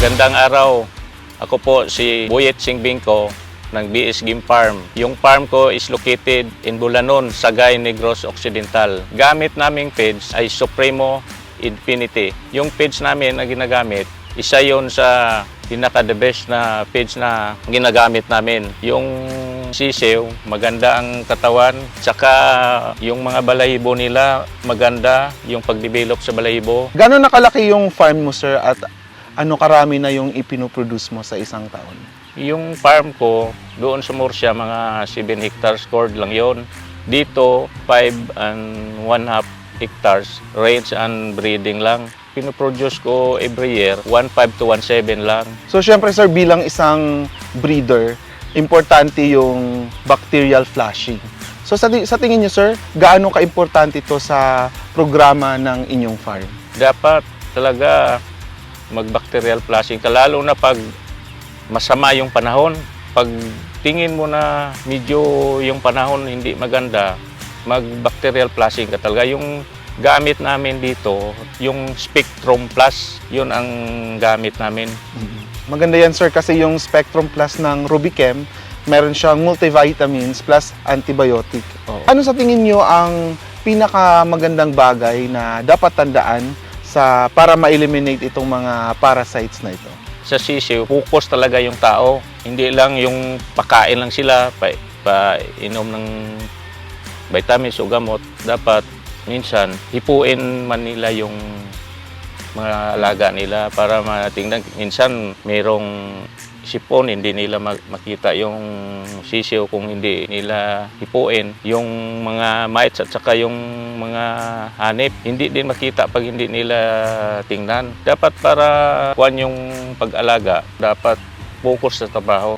Gandang araw. Ako po si Buyet Singbingko ng BS Game Farm. Yung farm ko is located in Bulanon, Sagay, Negros Occidental. Gamit naming page ay Supremo Infinity. Yung page namin na ginagamit, isa yon sa pinaka-the best na page na ginagamit namin. Yung sisiw, maganda ang katawan, tsaka yung mga balahibo nila, maganda yung pag-develop sa balahibo. Gano'n nakalaki yung farm mo, sir, at ano karami na yung ipinoproduce mo sa isang taon? Yung farm ko, doon sa Murcia, mga 7 hectares scored lang yon. Dito, 5 and 1 half hectares, range and breeding lang. Pinoproduce ko every year, 1.5 to 1.7 lang. So, syempre, sir, bilang isang breeder, importante yung bacterial flushing. So, sa, sa tingin niyo, sir, gaano ka-importante ito sa programa ng inyong farm? Dapat talaga mag-bacterial flushing lalo na pag masama yung panahon. Pag tingin mo na medyo yung panahon hindi maganda, mag-bacterial flushing ka talaga. Yung gamit namin dito, yung Spectrum Plus, yun ang gamit namin. Maganda yan, sir, kasi yung Spectrum Plus ng Rubichem, meron siyang multivitamins plus antibiotic. Oo. Ano sa tingin niyo ang pinakamagandang bagay na dapat tandaan sa para ma-eliminate itong mga parasites na ito? Sa sisiw, focus talaga yung tao. Hindi lang yung pakain lang sila, pa, pa inom ng vitamins o gamot. Dapat minsan hipuin man nila yung mga alaga nila para matingnan. Minsan mayroong sipon, hindi nila makita yung sisiw kung hindi nila hipuin. Yung mga mites at saka yung mga hanip, hindi din makita pag hindi nila tingnan. Dapat para kuan yung pag-alaga, dapat focus sa trabaho.